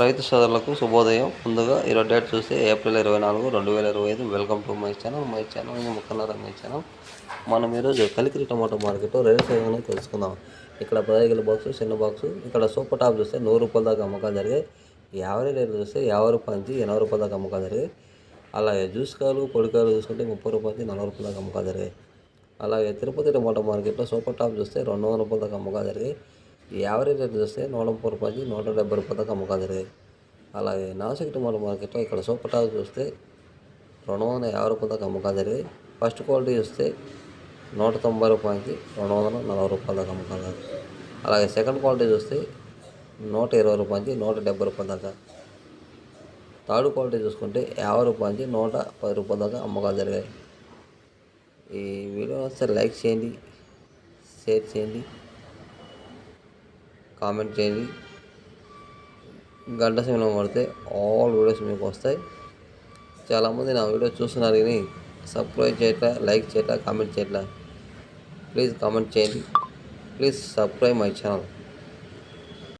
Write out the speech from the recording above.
రైతు సోదరులకు శుభోదయం. ముందుగా ఈరోజు డేట్ చూస్తే ఏప్రిల్ ఇరవై నాలుగు రెండు వేల ఇరవై ఐదు. Welcome to my channel. My channel Mukkanna my channel. మనం ఈరోజు కలికిరి టమాటో మార్కెట్ రైతు సోదరులను తెలుసుకుందాం. ఇక్కడ పదహైదు బాక్సు చిన్న బాక్సు ఇక్కడ సూపర్ టాప్ చూస్తే నూరు రూపాయల దాకా అమ్మకాలు జరిగాయి. యాభై రేట్లు చూస్తే యాభై రూపాయల నుంచి ఎనభై రూపాయల దాకా అమ్మకాలు జరిగాయి. అలాగే జ్యూస్కాయలు పొడికాయలు చూసుకుంటే ముప్పై రూపాయల నుంచి నలభై రూపాయల దాకా అమ్మకాలు జరిగాయి. అలాగే తిరుపతి టమాటో మార్కెట్లో సూపర్ టాప్ చూస్తే రెండు వందల రూపాయల దాకా అమ్మకాలు జరిగాయి. యావరేజ్ రేట్ చూస్తే నూట ముప్పై రూపాయలకి నూట డెబ్బై రూపాయల దాకా అమ్మకాలు జరిగాయి అలాగే నాసిక్ టమాటో మార్కెట్లో ఇక్కడ సూపర్ టాప్ చూస్తే రెండు వందల యాభై రూపాయల దాకా అమ్మకాలు జరిగాయి ఫస్ట్ క్వాలిటీ చూస్తే నూట తొంభై రూపాయలకి నుంచి రెండు వందల నలభై రూపాయల దాకా అమ్మకాలు జరిగాయి అలాగే సెకండ్ క్వాలిటీ చూస్తే నూట ఇరవై రూపాయలకి నుంచి నూట డెబ్బై రూపాయల దాకా థర్డ్ క్వాలిటీ చూసుకుంటే యాభై రూపాయల నుంచి నూట పది రూపాయల దాకా అమ్మకాలు జరిగాయి ఈ వీడియో వస్తే లైక్ చేయండి షేర్ చేయండి. కామెంట్ చేయండి. గంట సమయంలో పడితే ఆల్ వీడియోస్ మీకు వస్తాయి. చాలామంది నా వీడియో చూస్తున్నారు కానీ సబ్స్క్రైబ్ చేయట్లా లైక్ చేయట్లా కామెంట్ చేయట్లా. ప్లీజ్ కామెంట్ చేయండి. Please subscribe my channel